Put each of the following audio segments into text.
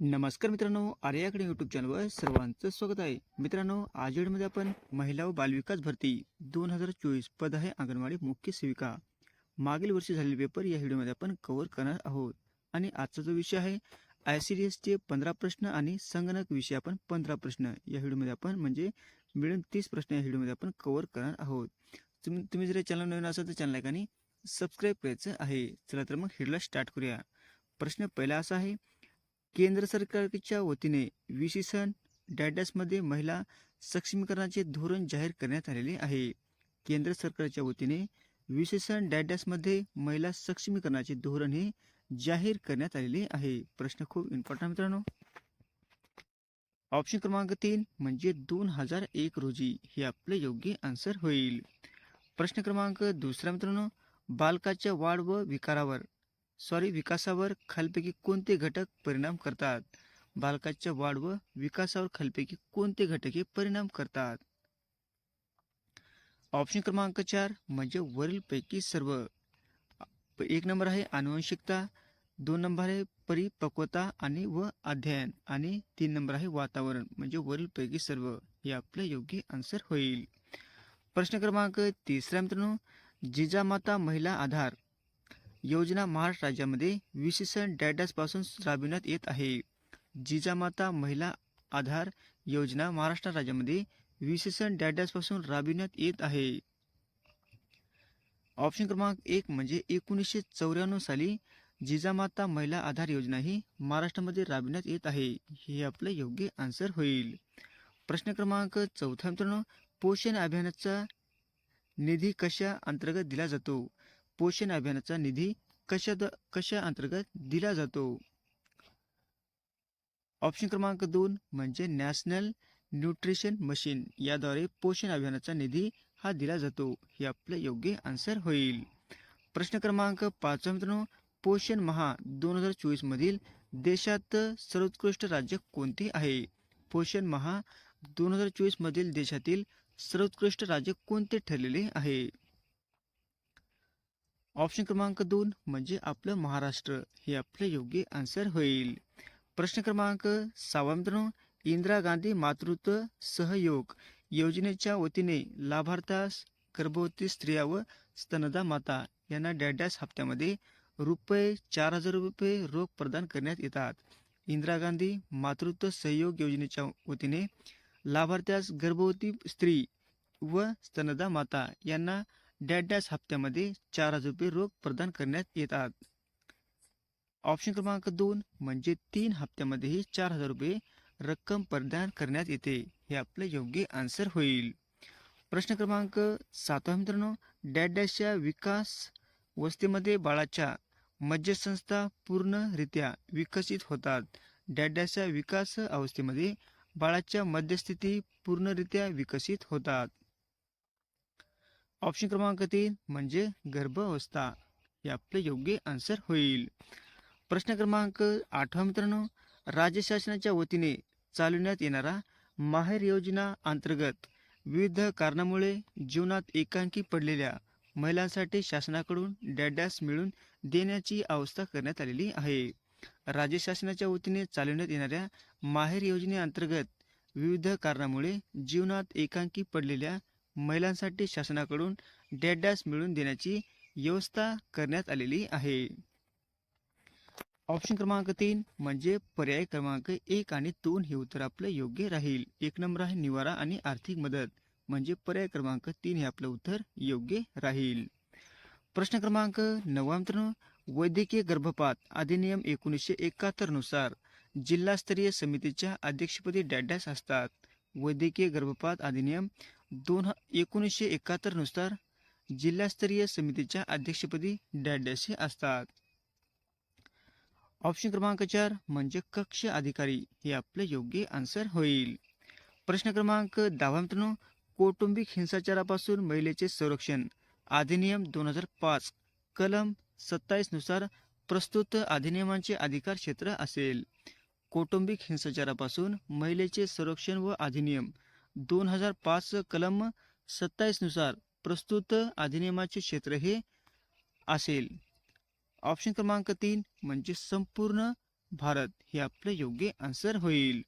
नमस्कार मित्रांनो आर्याकडे यूट्यूब चॅनलवर सर्वांचं स्वागत आहे. मित्रांनो आज मध्ये आपण महिला व बालविकास भरती दोन हजार चोवीस पद आहे अंगणवाडी मुख्य सेविका. मागील वर्षी झालेले पेपर या व्हिडिओमध्ये आपण कव्हर करणार आहोत. आणि आजचा जो विषय आहे आय सी डी एसचे पंधरा प्रश्न आणि संगणक विषय आपण पंधरा प्रश्न या व्हिडिओमध्ये आपण म्हणजे मिळून तीस प्रश्न या व्हिडिओमध्ये आपण कव्हर करणार आहोत. तुम्ही तुम्ही जर चॅनल नवीन असाल तर चॅनल आणि सबस्क्राईब करायचं आहे. चला तर मग हिडला स्टार्ट करूया. प्रश्न पहिला असा आहे केंद्र सरकारच्या वतीने वीसी सन डॅडसमध्ये महिला सक्षमीकरणाचे धोरण जाहीर करण्यात आलेले आहे. केंद्र सरकारच्या वतीने विशेषण सन डॅडॅसमध्ये महिला सक्षमीकरणाचे धोरण हे जाहीर करण्यात आलेले आहे. प्रश्न खूप इम्पॉर्टंट मित्रांनो. ऑप्शन क्रमांक तीन म्हणजे दोन हजार एक रोजी हे आपले योग्य आन्सर होईल. प्रश्न क्रमांक दुसरा मित्रांनो बालकाच्या वाढ व विकारावर सॉरी विकासावर खालपैकी कोणते घटक परिणाम करतात? बालकाच्या वाढ व विकासावर खालपैकी कोणते घटक हे परिणाम करतात? ऑप्शन क्रमांक चार म्हणजे वरीलपैकी सर्व. एक नंबर आहे आनुवंशिकता दोन नंबर आहे परिपक्वता आणि व अध्ययन आणि तीन नंबर आहे वातावरण म्हणजे वरीलपैकी सर्व. हे आपले योग्य आन्सर होईल. प्रश्न क्रमांक तिसरा मित्रांनो जिजामाता महिला आधार. योजना महाराष्ट्र राज्यामध्ये विशेषण डॅडॅसपासून राबविण्यात येत आहे. जिजामाता महिला आधार योजना महाराष्ट्र राज्यामध्ये विशेषण डॅडॅसपासून राबविण्यात येत आहे. ऑप्शन क्रमांक एक म्हणजे एकोणीसशे चौऱ्याण्णव साली जिजामाता महिला आधार योजना ही महाराष्ट्रामध्ये राबविण्यात येत आहे. हे आपलं योग्य आन्सर होईल. प्रश्न क्रमांक चौथा मित्रांनो पोषण अभियानाचा निधी कशा अंतर्गत दिला जातो? पोषण अभियानाचा निधी कशा कशा अंतर्गत दिला जातो? ऑप्शन क्रमांक दोन म्हणजे नॅशनल न्यूट्रिशन मशीन. याद्वारे पोषण अभियानाचा निधी हा दिला जातो. हे आपलं योग्य आन्सर होईल. प्रश्न क्रमांक पाच मित्रांनो. पोषण महा दोन हजार चोवीस मधील देशात सर्वोत्कृष्ट राज्य कोणते आहे? पोषण महा दोन हजार चोवीस मधील देशातील सर्वोत्कृष्ट राज्य कोणते ठरलेले आहे? ऑप्शन क्रमांक दोन म्हणजे आपलं महाराष्ट्र. हे आपले योग्य आन्सर होईल. प्रश्न क्रमांक सहावा मित्रांनो इंदिरा गांधी मातृत्व सहयोग योजनेच्या वतीने लाभार्थ्यास गर्भवती स्त्रिया व स्तनदा माता यांना डॅडॅस हप्त्यामध्ये रुपये चार हजार रुपये रोख प्रदान करण्यात येतात. इंदिरा गांधी मातृत्व सहयोग योजनेच्या वतीने लाभार्थ्यास गर्भवती स्त्री व स्तनदा माता यांना डॅश हप्त्यामध्ये चार हजार रुपये रोख प्रदान करण्यात येतात. ऑप्शन क्रमांक दोन म्हणजे तीन हप्त्यामध्येही चार हजार रुपये रक्कम प्रदान करण्यात येते. हे आपले योग्य आन्सर होईल. प्रश्न क्रमांक सातवा मित्रांनो. डॅशच्या विकास वस्तीमध्ये बाळाच्या मज्जसंस्था पूर्णरित्या विकसित होतात. डॅशच्या विकास अवस्थेमध्ये बाळाच्या मध्यस्थिती पूर्णरित्या विकसित होतात. ऑप्शन क्रमांक तीन म्हणजे गर्भावस्था. हे आपले योग्य आन्सर होईल. प्रश्न क्रमांक आठवा मित्रांनो राज्य शासनाच्या वतीने चालवण्यात येणारा माहेर योजना अंतर्गत विविध कारणामुळे जीवनात एकांकी पडलेल्या महिलांसाठी शासनाकडून डॅडॅस मिळून देण्याची अवस्था करण्यात आलेली आहे. राज्य शासनाच्या वतीने चालवण्यात येणाऱ्या माहेर योजनेअंतर्गत विविध कारणामुळे जीवनात एकांकी पडलेल्या महिलांसाठी शासनाकडून डॅडॅस मिळवून देण्याची व्यवस्था करण्यात आलेली आहे. ऑप्शन क्रमांक तीन म्हणजे पर्याय क्रमांक एक आणि दोन हे उत्तर आपलं योग्य राहील. एक नंबर आहे निवारा आणि आर्थिक मदत. म्हणजे पर्याय क्रमांक तीन हे आपलं उत्तर योग्य राहील. प्रश्न क्रमांक नववा वैद्यकीय गर्भपात अधिनियम एकोणीसशे एकाहत्तरनुसार जिल्हास्तरीय समितीच्या अध्यक्षपदी डॅडॅस असतात. वैद्यकीय गर्भपात अधिनियम दोन एकोणीसशे एकाहत्तरनुसार जिल्हास्तरीय समितीच्या अध्यक्षपदी डॅडॅशी असतात. ऑप्शन क्रमांक चार म्हणजे कक्ष अधिकारी. हे आपले योग्य आन्सर होईल. प्रश्न क्रमांक दहावा मित्रांनो कौटुंबिक हिंसाचारापासून महिलेचे संरक्षण. अधिनियम दोन हजार पाच. कलम सत्तावीसनुसार प्रस्तुत अधिनियमांचे अधिकार क्षेत्र असेल. कौटुंबिक हिंसाचारापासून महिलेचे संरक्षण व अधिनियम दोन हजार पाच कलम सत्तावीसनुसार प्रस्तुत अधिनियमाचे क्षेत्र हे असेल. ऑप्शन क्रमांक तीन म्हणजे संपूर्ण भारत हे आपलं योग्य आन्सर होईल.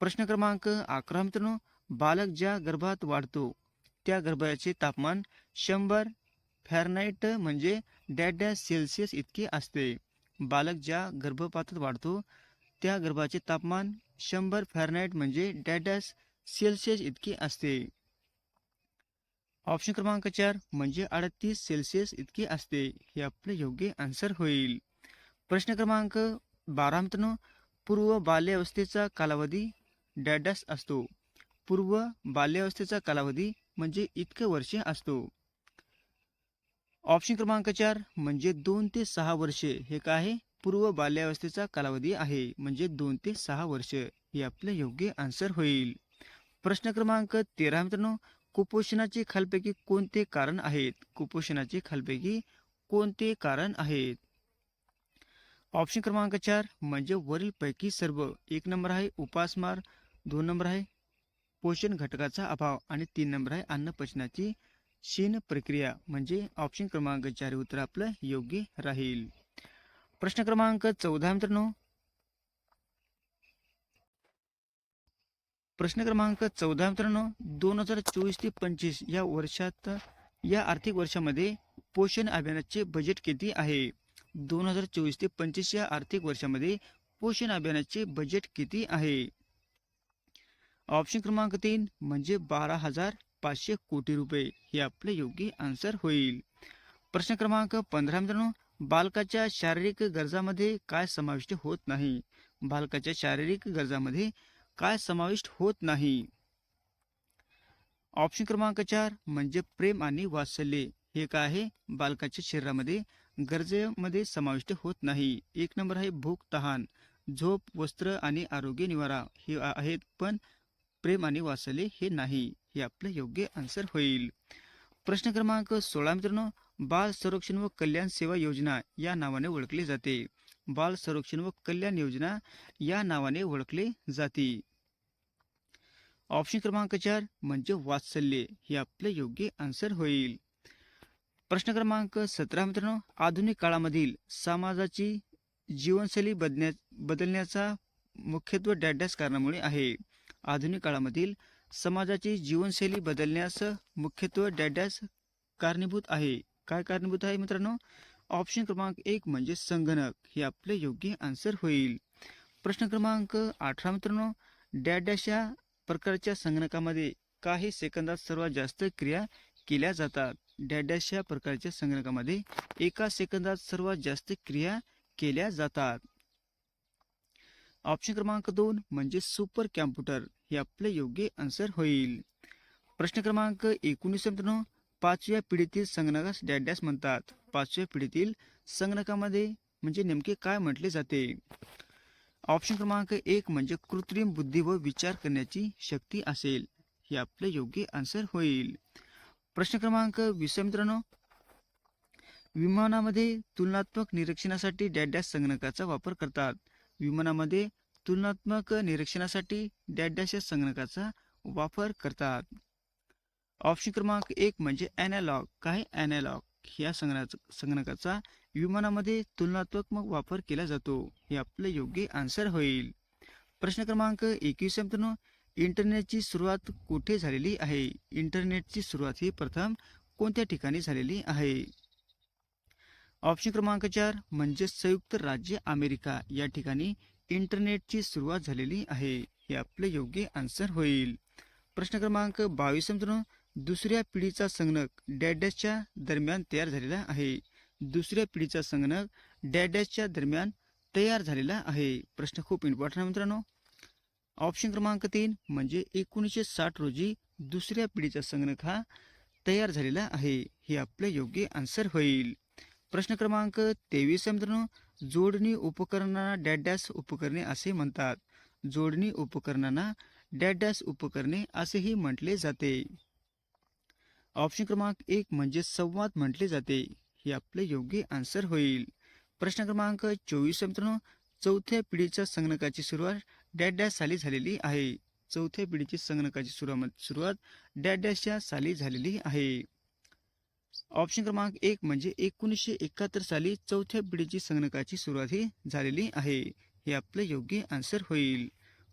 प्रश्न क्रमांक अकरा मित्रांनो बालक ज्या गर्भात वाढतो त्या गर्भाचे तापमान शंभर फॅरनाईट म्हणजे डॅड डॅश सेल्सिअस इतके असते. बालक ज्या गर्भपातात वाढतो त्या गर्भाचे तापमान शंभर फॅरनाईट म्हणजे डॅड डॅश सेल्सिअस इतके असते. ऑप्शन क्रमांक चार म्हणजे अडतीस सेल्सिअस इतके असते हे आपले योग्य आन्सर होईल. प्रश्न क्रमांक बारा मित्रांनो पूर्व बाल्यावस्थेचा कालावधी डॅडस असतो. पूर्व बाल्यावस्थेचा कालावधी म्हणजे इतके वर्षे असतो. ऑप्शन क्रमांक चार म्हणजे दोन ते सहा वर्षे हे काय आहे? पूर्व बाल्यावस्थेचा कालावधी आहे म्हणजे दोन ते सहा वर्ष हे आपले योग्य आन्सर होईल. प्रश्न क्रमांक तेरा मित्रांनो कुपोषणाचे खालपैकी कोणते कारण आहेत? कुपोषणाचे खालपैकी कोणते कारण आहेत? ऑप्शन क्रमांक चार म्हणजे वरीलपैकी सर्व. एक नंबर आहे उपासमार दोन नंबर आहे पोषण घटकाचा अभाव आणि तीन नंबर आहे अन्न पचनाची शीन प्रक्रिया. म्हणजे ऑप्शन क्रमांक चार उत्तर आपलं योग्य राहील. प्रश्न क्रमांक चौदा मित्रांनो प्रश्न क्रमांक चौदा मित्रांनो दोन हजार चोवीस ते पंचवीस या वर्षात या आर्थिक वर्षामध्ये पोषण अभियानाचे बजेट किती आहे? दोन हजार चोवीस ते पंचवीस या आर्थिक वर्षामध्ये पोषण अभियानाचे बजेट किती आहे? ऑप्शन क्रमांक तीन म्हणजे बारा हजार पाचशे कोटी रुपये. हे आपले योग्य आन्सर होईल. प्रश्न क्रमांक पंधरा मित्रांनो बालकाच्या शारीरिक गरजामध्ये काय समाविष्ट होत नाही? बालकाच्या शारीरिक गरजामध्ये काय समाविष्ट होत नाही. ऑप्शन क्रमांक चार म्हणजे प्रेम आणि वात्सल्य. हे काय आहे? बालकाच्या शरीरामध्ये गरजेमध्ये समाविष्ट होत नाही. एक नंबर आहे भूक तहान झोप वस्त्र आणि आरोग्य निवारा. हे आहेत पण प्रेम आणि वासले हे नाही. हे आपलं योग्य आन्सर होईल. प्रश्न क्रमांक सोळा मित्रांनो बाल संरक्षण व कल्याण सेवा योजना या नावाने ओळखली जाते. बाल संरक्षण व कल्याण योजना या नावाने ओळखले जाते. ऑप्शन क्रमांक चार म्हणजे वात्सल्य. हे आपले योग्य आन्सर होईल. प्रश्न क्रमांक सतरा मित्रांनो आधुनिक काळामधील समाजाची जीवनशैली बदल्या बदलण्याचा मुख्यत्व डॅडॅस कारणामुळे आहे. आधुनिक काळामधील समाजाची जीवनशैली बदलण्यास मुख्यत्व डॅडॅस कारणीभूत आहे. काय कारणीभूत आहे मित्रांनो? ऑप्शन क्रमांक एक म्हणजे संगणक. हे आपले योग्य आन्सर होईल. प्रश्न क्रमांक अठरा मित्रांनो. डॅडॅश या प्रकारच्या संगणकामध्ये काही सेकंदात सर्वात जास्त क्रिया केल्या जातात. डॅडॅश या प्रकारच्या संगणकामध्ये एका सेकंदात सर्वात जास्त क्रिया केल्या जातात. ऑप्शन क्रमांक दोन म्हणजे सुपर कॅम्प्युटर. हे आपले योग्य आन्सर होईल. प्रश्न क्रमांक एकोणीस मित्रांनो. पाचव्या पिढीतील संगणकास डॅडॅस म्हणतात. पाचव्या पिढीतील संगणकामध्ये म्हणजे नेमके काय म्हटले जाते? ऑप्शन क्रमांक एक म्हणजे कृत्रिम बुद्धी व विचार करण्याची शक्ती असेल. हे आपले योग्य आन्सर होईल. प्रश्न क्रमांक वीस मित्रांनो. विमानामध्ये तुलनात्मक निरीक्षणासाठी डॅडॅश संगणकाचा वापर करतात. विमानामध्ये तुलनात्मक निरीक्षणासाठी डॅडॅश या संगणकाचा वापर करतात. ऑप्शन क्रमांक एक म्हणजे ॲनालॉग काय ॲनालॉग ह्या संगणकाचा संगणकाचा विमानामध्ये तुलनात्मक वापर केला जातो हे आपलं योग्य आन्सर होईल. प्रश्न क्रमांक एकवीस इंटरनेटची सुरुवात कुठे झालेली आहे? इंटरनेटची सुरुवात ही प्रथम कोणत्या ठिकाणी झालेली आहे? ऑप्शन क्रमांक चार म्हणजे संयुक्त राज्य अमेरिका. या ठिकाणी इंटरनेटची सुरुवात झालेली आहे हे आपले योग्य आन्सर होईल. प्रश्न क्रमांक बावीस मित्रांनो. दुसऱ्या पिढीचा संगणक डॅडॅसच्या दरम्यान तयार झालेला आहे. दुसऱ्या पिढीचा संगणक डॅडॅसच्या दरम्यान तयार झालेला आहे. प्रश्न खूप इम्पॉर्टंट आहे मित्रांनो. ऑप्शन क्रमांक तीन म्हणजे एकोणीसशे साठ रोजी दुसऱ्या पिढीचा संगणक हा तयार झालेला आहे. हे आपले योग्य आन्सर होईल. प्रश्न क्रमांक तेवीस मित्रांनो. जोडणी उपकरणांना डॅडॅस उपकरणे असे म्हणतात. जोडणी उपकरणांना डॅडॅस उपकरणे असेही म्हटले जाते. ऑप्शन क्रमांक एक म्हणजे संवाद म्हटले जाते. हे आपले योग्य आन्सर होईल. प्रश्न क्रमांक चोवीस मित्रांनो. चौथ्या पिढीच्या संगणकाची सुरुवात डॅडॅश साली झालेली आहे. चौथ्या पिढीची संगणकाची सुरुवात सुरुवात डॅडॅशच्या साली झालेली आहे. ऑप्शन क्रमांक एक म्हणजे एकोणीसशे एकाहत्तर साली चौथ्या पिढीची संगणकाची सुरुवात ही झालेली आहे. हे आपलं योग्य आन्सर होईल.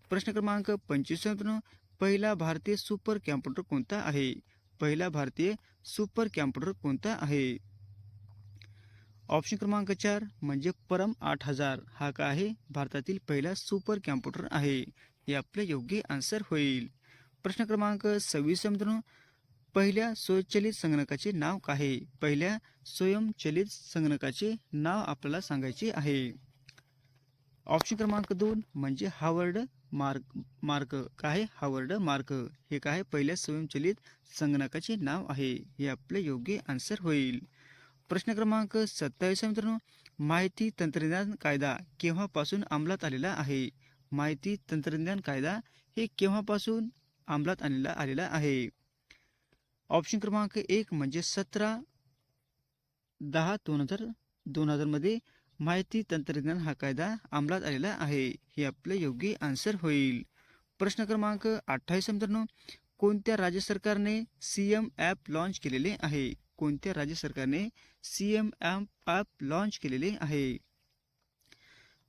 प्रश्न क्रमांक पंचवीस मित्रांनो. पहिला भारतीय सुपर कॅम्प्युटर कोणता आहे? पहिला भारतीय सुपर कॅम्प्युटर कोणता आहे? ऑप्शन क्रमांक चार म्हणजे परम आठ हजार. हा का आहे? भारतातील पहिला सुपर कॅम्प्युटर आहे. हे आपले योग्य आन्सर होईल. प्रश्न क्रमांक सव्वीस मित्रांनो. पहिल्या स्वयंचलित संगणकाचे नाव काय आहे? पहिल्या स्वयंचलित संगणकाचे नाव आपल्याला सांगायचे आहे. ऑप्शन क्रमांक दोन म्हणजे हावर्ड मार्क मार्क काय? आहे? Harvard Mark. हे काय? आहे? पहिल्या स्वयंचलित संगणकाचे नाव आहे. हे आपले योग्य आन्सर होईल. प्रश्न क्रमांक सत्तावीस मित्रांनो. माहिती तंत्रज्ञान कायदा केव्हापासून अंमलात आलेला आहे? माहिती तंत्रज्ञान कायदा हे केव्हापासून अंमलात आणला आलेला आहे? ऑप्शन क्रमांक एक म्हणजे सतरा दहा दोन हजार दोन हजारमध्ये माहिती तंत्रज्ञान हा कायदा अंमलात आलेला आहे. हे आपले योग्य आन्सर होईल. प्रश्न क्रमांक अठ्ठावीस मित्रांनो. कोणत्या राज्य सरकारने सी एम ॲप लॉन्च केलेले आहे? कोणत्या राज्य सरकारने C M app app launch केलेले आहे?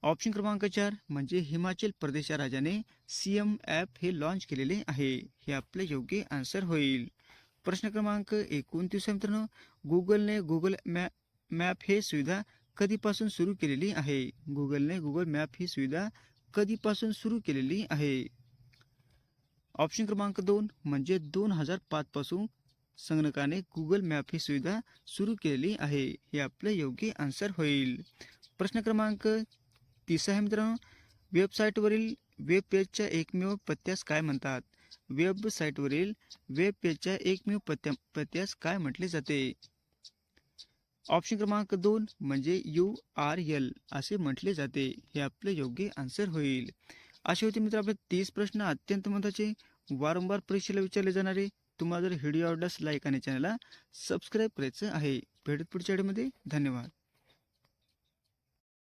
ऑप्शन क्रमांक चार म्हणजे हिमाचल प्रदेश या राज्याने सी एम ॲप हे लॉन्च केलेले आहे. हे आपले योग्य आन्सर होईल. प्रश्न क्रमांक एकोणतीस मित्रांनो. गुगलने गुगल मॅ मॅप हे सुविधा कधीपासून सुरू केलेली आहे? गुगलने गुगल मॅप ही सुविधा कधीपासून सुरू केलेली आहे? ऑप्शन क्रमांक दोन म्हणजे दोन हजार पाचपासून संगणकाने गुगल मॅप ही सुविधा सुरू केलेली आहे. हे आपले योग्य आन्सर होईल. प्रश्न क्रमांक तीस आहे मित्रांनो. वेबसाईटवरील वेब पेजच्या एकमेव पत्त्यास काय म्हणतात? वेबसाईटवरील वेब पेजच्या एकमेव पत्त्या पत्त्यास काय म्हटले जाते? ऑप्शन क्रमांक दोन म्हणजे यू आर एल असे म्हटले जाते. हे आपले योग्य आन्सर होईल. असे होते मित्र आपले तीस प्रश्न अत्यंत महत्त्वाचे. वारंवार परीक्षेला विचारले जाणारे तुम्हाला जर व्हिडिओ आवडल्यास लाईक आणि चॅनलला सबस्क्राईब करायचं आहे. भेटत पुढच्या व्हिडिओमध्ये धन्यवाद.